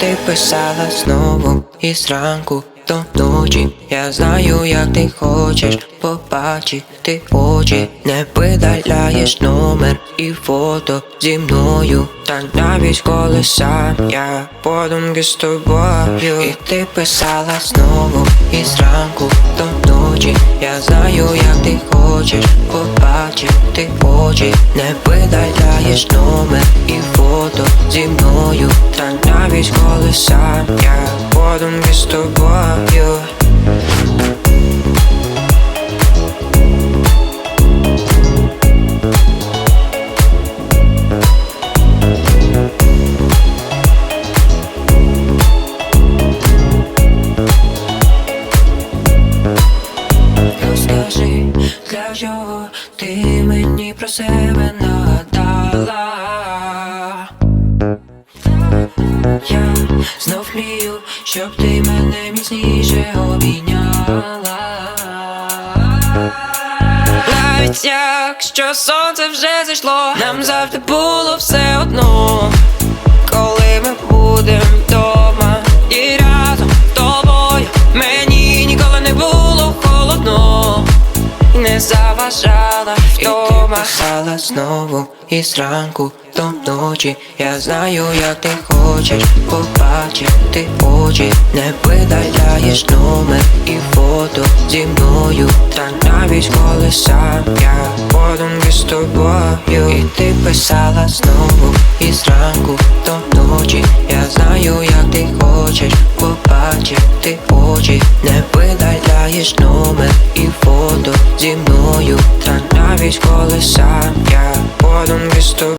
ти писала знову і зранку до ночі. Я знаю, як ти хочеш побачити очі. Не видаляєш номер і фото зі мною. Та навіть коли сам я подумки з тобою. І ти писала знову і зранку до ночі. Я знаю, як ти хочеш побачити очі. Не видаляєш номер і фото зі мною. Та коли сам я подумки з тобою. Розкажи, для чого ти мені про себе нагадала знов мрію, щоб ти мене міцніше обійняла. Навіть якщо сонце вже зайшло, нам завжди було все одно не заважала вдома. І писала знову і зранку до ночі. Я знаю, як ти хочеш побачити очі. Не видаляєш номер і фото зі мною. Та навіть коли сам я подумки з тобою. І ти писала знову і зранку до ночі. Я знаю, як ти хочеш побачити очі. Не видаляєш номер і фото зі мною. Та навіть коли сам я подумки з тобою